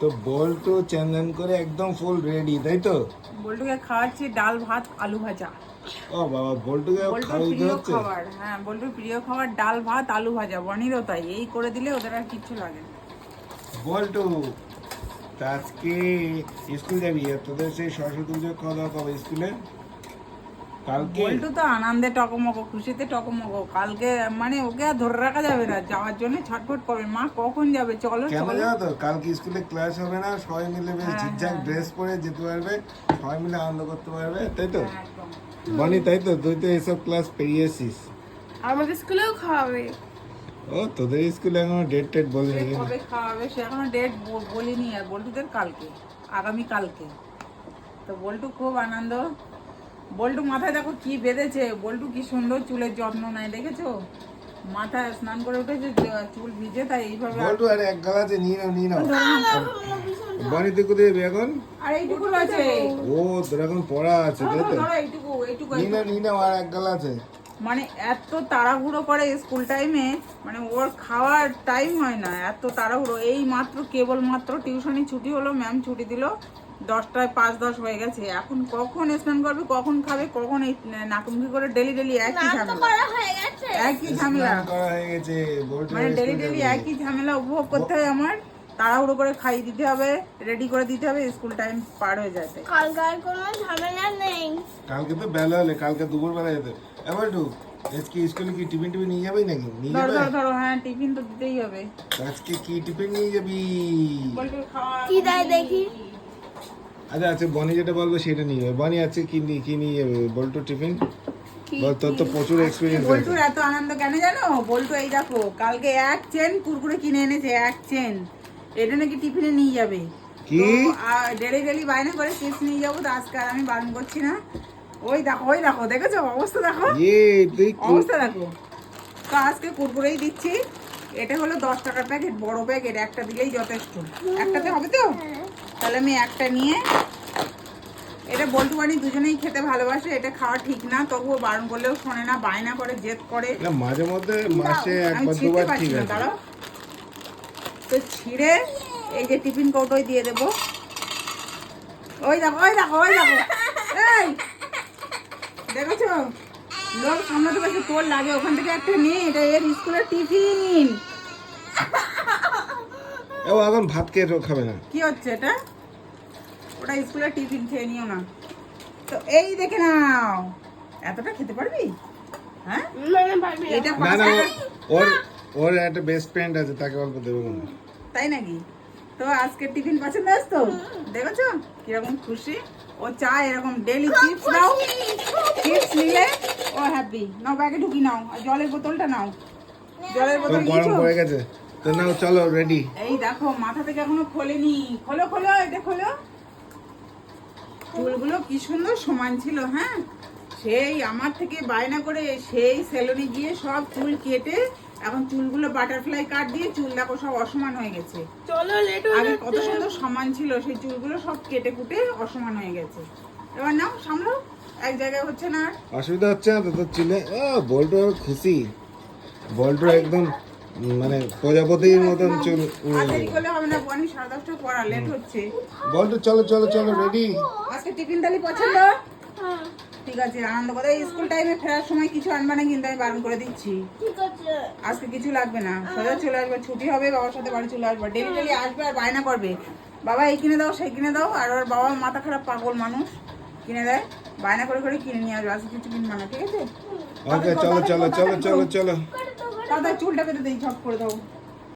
তো বল্টু চ্যান করে একদম ফুল রেডি তাই তো? বল্টুকে খাওয়াচ্ছি ডাল ভাত আলু ভাজা। ও বাবা বল্টুকে বল্টুর প্রিয় খাবার হ্যাঁ বল্টুর প্রিয় খাবার ডাল ভাত আলু ভাজা বনিরও তাই। এই করে দিলে ওদের আর কিচ্ছু লাগে না। বল্টু তা আজকে স্কুল যাবি? তোদের সেই সরস্বতী পুজো খাওয়া দাওয়া কবে স্কুলে? কালকে? বল্টু তো আনন্দে টকমক খুশিতে টকমক। কালকে মানে ওকে আর ধরে রাখা যাবে না যাওয়ার জন্য ছটফট করবে। মা কখন যাবে? চলো কেন চলো। তো কালকে স্কুলে ক্লাস হবে না সবাই মিলে বেশ হ্যাঁ, ঝিকঝাক হ্যাঁ। ড্রেস পরে যেতে পারবে সবাই মিলে আনন্দ করতে পারবে তাই তো? হ্যাঁ, বনি তাই তো? তুই তো এসব ক্লাস পেরিয়েছিস আমাদের স্কুলেও খাওয়াবে। ও তোদের স্কুলে এখনও ডেট টেট সে বলিনি কবে খাওয়াবে? সে এখনও ডেট বলিনি আর বল্টুদের কালকে আগামী কালকে। তো বল্টু খুব আনন্দ বল্টু মাথায় দেখো কি বেঁধেছে। বল্টু কি সুন্দর চুলের যত্ন নেয় দেখেছ? মাথায় স্নান করে উঠেছে চুল ভিজে তাই এইভাবে বল্টু আর এক গালাতে নিয়ে নাও নিয়ে নাও। বনি তুই কোথায় যাবি এখন? আর এইটুকু আছে। ও তোর এখন পড়া আছে তাই তো ধরো এইটুকু এইটুকু নিয়ে নাও নিয়ে নাও আর এক গালা আছে মানে এত তাড়াহুড়ো করে স্কুল টাইমে মানে ওর খাওয়ার টাইম হয় না এত তাড়াহুড়ো। এই মাত্র কেবল মাত্র টিউশনি ছুটি হলো ম্যাম ছুটি দিল দশটায় পাঁচ দশ হয়ে গেছে। এখন কখন স্নান করবে কখন খাবে কখন এই নাকুমকি করে ডেলি ডেলি একই ঝামেলা। একই ঝামেলা। হয়ে গেছে মানে ডেলি ডেলি একই ঝামেলা উপভোগ করতে হয় আমার। তাড়াহুড়ো করে খাইয়ে দিতে হবে রেডি করে দিতে হবে স্কুল টাইম পার হয়ে যাতে কালকে আর কোনো ঝামেলা নেই। কালকে তো বেলা হলে কালকে দুপুর বেলা যেতে। এবার টু আজকে স্কুলে কি টিফিন টিফিন নিয়ে যাবি নাকি? নিয়ে ধরো যাবে? ধরো ধরো হ্যাঁ টিফিন তো দিতেই হবে। আজকে কি টিফিন নিয়ে যাবি? কি দেয় দেখি। আচ্ছা আচ্ছা বনি যেটা বলব সেটা নিয়ে যাবে বনি আজকে কি নিয়ে কি নিয়ে যাবে বল্টু টিফিন? বল তোর তো প্রচুর এক্সপিরিয়েন্স আছে। বল্টুর এত আনন্দ কেন জানো? বল্টু এই দেখো কালকে এক চেন কুরকুরে কিনে এনেছে এক চেন। এটা নাকি টিফিনে নিয়ে যাবে। কি? ডেলি ডেলি বাইরে করে চিপস নিয়ে যাব তো আজকে আমি বারণ করছি না। ওই দেখো ওই দেখো দেখেছ? অবস্থা দেখো। ইয়ে তুই অবস্থা দেখো। তো আজকে কুরকুরেই দিচ্ছি। এটা হলো দশ টাকার প্যাকেট বড় প্যাকেট একটা দিলেই যথেষ্ট। একটাতে হবে তো? তাহলে আমি একটা নিয়ে এটা বল্টু বানি দুজনেই খেতে ভালোবাসে এটা খাওয়া ঠিক না তবুও বারণ করলেও শোনে না বায়না করে জেদ করে। মাঝে মধ্যে মাসে আমি একবার দুবার ঠিক না আছে। দাঁড়াও। তো ছিঁড়ে এই যে টিফিন কৌটোয় দিয়ে দেবো। ওই দেখো ওই দেখো ওই দেখো। এই দেখেছ? লোক সামলাতে পারছে তোর লাগে ওখান থেকে একটা নে এটা এর স্কুলের টিফিন। ও এখন ভাত খেয়ে খাবে না। কি হচ্ছে এটা? ওটা স্কুলের টিফিন খেয়ে নিও না। তো এই দেখে নাও। এতটা খেতে পারবি? হ্যাঁ? পারবি না। এটা না না ওর ওর একটা বেস্ট ফ্রেন্ড আছে তাকে অল্প দেবো তাই নাকি? তো আজকে টিফিন পছন্দ আছে তো? দেখেছ? কীরকম খুশি? ও চায় এরকম ডেলি চিপস নাও চিপস নিলে ও হ্যাপি নাও ব্যাগে ঢুকি নাও আর জলের বোতলটা নাও। জলের বোতল গরম পড়ে গেছে। তো নাও চলো রেডি এই দেখো মাথা থেকে এখনও খোলেনি। খোলো খোলো এটা খোলো। চুলগুলো কি সুন্দর সমান ছিল হ্যাঁ? সেই আমার থেকে বায়না করে সেই সেলুনে গিয়ে সব চুল কেটে এখন চুলগুলো বাটারফ্লাই কাট দিয়ে চুল দেখো সব অসমান হয়ে গেছে। চলো লেট আগে কত সুন্দর সমান ছিল সেই চুলগুলো সব কেটে কুটে অসমান হয়ে গেছে। এবার নাও সামলাও। এক জায়গায় হচ্ছে না অসুবিধা হচ্ছে না তো চুলে ও বল্টু খুশি। বল্টু একদম মানে প্রজাপতির মতন চুল গেল। করলে হবে না বনি সাড়ে দশটা পড়া লেট হচ্ছে। বল্টু চলো চলো চলো রেডি আজকে টিফিন থালি পছন্দ? ঠিক আছে আনন্দ করে। স্কুল টাইমে ফেরার সময় কিছু আনবে না কিন্তু আমি বারণ করে দিচ্ছি। ঠিক আছে আজকে কিছু লাগবে না। সোজা চলে আসবে ছুটি হবে বাবার সাথে বাড়ি চলে আসবে। ডেলি ডেলি আসবে আর বায়না করবে। বাবা এই কিনে দাও সেই কিনে দাও আর ওর বাবা মাথা খারাপ পাগল মানুষ। কিনে দেয় বায়না করে করে কিনে নিয়ে আসবে আজকে কিছু কিনবে না ঠিক আছে? ওকে চলো চলো চলো চলো চলো। চুলটাকে তো চুলটা কেটে দিই ঝপ করে দাও।